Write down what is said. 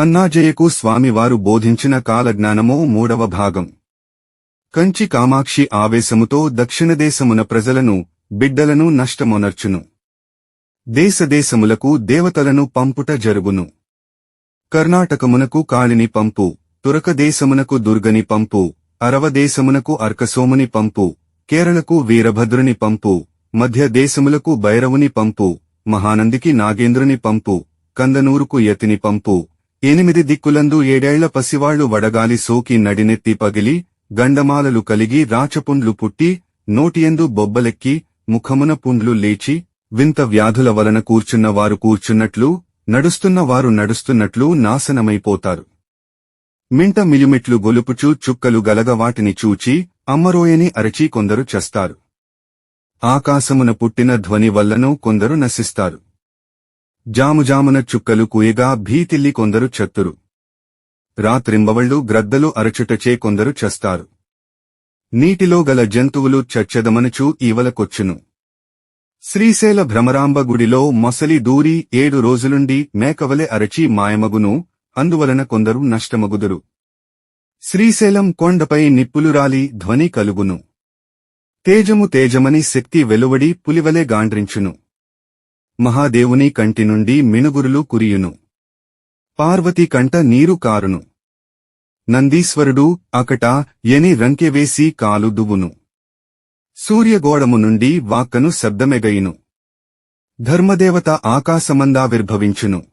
అన్నాజయకు స్వామివారు బోధించిన కాలజ్ఞానమో మూడవ భాగం. కంచి కామాక్షి ఆవేశముతో దక్షిణదేశమున ప్రజలను బిడ్డలను నష్టమొనర్చును. దేశదేశములకు దేవతలను పంపుట జరుగును. కర్ణాటకమునకు కాళిని పంపు తురకదేశమునకు దుర్గని పంపు అరవదేశమునకు అర్కసోముని పంపు కేరళకు వీరభద్రుని పంపు మధ్య దేశములకు భైరవుని పంపు మహానందికి నాగేంద్రుని పంపు కందనూరుకు యతిని పంపు ఎనిమిది దిక్కులందు ఏడేళ్ళ పసివాళ్ళు వడగాలి సోకి నడినెత్తి పగిలి గండమాలలు కలిగి రాచపుండ్లు పుట్టి నోటియందు బొబ్బలెక్కి ముఖమున పుండ్లు లేచి వింత వ్యాధుల వలన కూర్చున్న వారు కూర్చున్నట్లు నడుస్తున్న వారు నడుస్తున్నట్లు నాశనమైపోతారు. మింట మిలిమిట్లు గొలుపుచూ చుక్కలు గలగ వాటిని చూచి అమ్మరోయని అరచి కొందరు చస్తారు. ఆకాశమున పుట్టిన ధ్వని వల్లనూ కొందరు నశిస్తారు. జాముజామున చుక్కలు కుయగా భీతిల్లి కొందరు చత్తురు. రాత్రింబవళ్ళు గ్రద్దలు అరచుటచే కొందరు చస్తారు. నీటిలో గల జంతువులు చచ్చెదమనుచూ ఈవలకొచ్చును. శ్రీశైల భ్రమరాంబ గుడిలో మొసలి దూరి ఏడు రోజులుండి మేకవలె అరచి మాయమగును అందువలన కొందరు నష్టమగుదురు. శ్రీశైలం కొండపై నిప్పులు రాలి ధ్వని కలుగును. తేజము తేజమని శక్తి వెలువడి పులివలే గాండ్రించును. మహాదేవుని కంటి నుండి మినుగురులు కురియును. పార్వతి కంట నీరు కారును. నందీశ్వరుడు అకట ఎని రంకెవేసి కాలు దువ్వును. సూర్యగోడము నుండి వాక్కను శబ్దమెగయిను. ధర్మదేవత ఆకాశమందావిర్భవించును